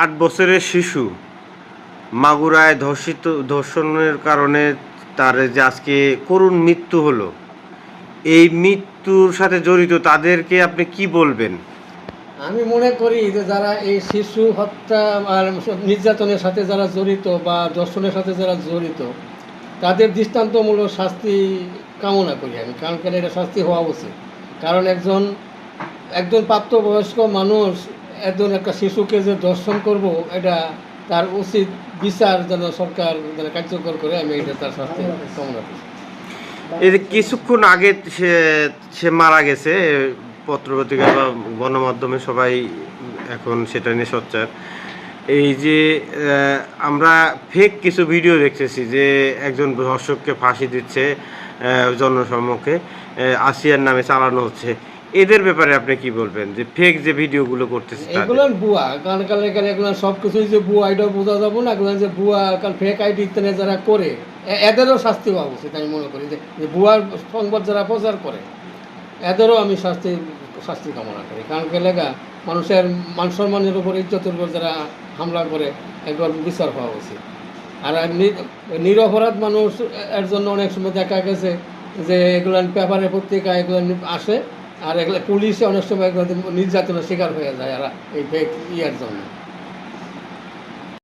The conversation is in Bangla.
আট বছরের শিশু মাগুরায় ধর্ষিত, ধর্ষণের কারণে তার যে আজকে করুণ মৃত্যু হলো, এই মৃত্যুর সাথে জড়িত তাদেরকে আপনি কি বলবেন? আমি মনে করি যে যারা এই শিশু হত্যা আর নির্যাতনের সাথে যারা জড়িত বা দর্শনের সাথে যারা জড়িত, তাদের দৃষ্টান্তমূলক শাস্তি কামনা করি আমি, কারণ কেন এটা শাস্তি হওয়া উচিত? কারণ একজন একজন প্রাপ্তবয়স্ক মানুষ একজন একটা শিশুকে যে দর্শন করব, এটা তার উচিত বিচার যেন সরকার যেন কার্যকর করে, আমি এটা তার শাস্তি কামনা করি। এই কিছুক্ষণ আগে সে সে মারা গেছে, পত্রপত্রিকা বা গণমাধ্যমে সবাই এখন সেটা নিয়ে সোচ্চার। এই যে আমরা ফেক কিছু ভিডিও দেখতেছি যে একজন ধর্ষককে ফাঁসি দিচ্ছে জনসম্মুখে আসিয়ার নামে চালানো হচ্ছে। এদের ব্যাপারে আপনি কি বলবেন? যে ফেক যে ভিডিওগুলো করতেছে? এগুলো বুয়া কারণ কারণ এখানে এগুলো সব কিছুই যে বুয়া, এটাও বোঝা যাব না, এগুলো যে বুয়া, কারণ ফেক আইডি ইত্যাদি যারা করে এদেরও শাস্তি হওয়া উচিত আমি মনে করি, যে বুয়ার সংবাদ যারা প্রচার করে, এদেরও আমি শাস্তি শাস্তি কামনা করি। কারণ লেগা, মানুষের মান সম্মানের উপর ইজ্জতের উপর যারা হামলা করে একবার বিচার হওয়া উচিত। আর নিরপরাধ মানুষ এর জন্য অনেক সময় দেখা গেছে যে এগুলো পেপারে পত্রিকা এগুলো আসে আর এগুলো পুলিশে অনেক সময় নির্যাতনের শিকার হয়ে যায় এরা এই ইয়ার জন্য।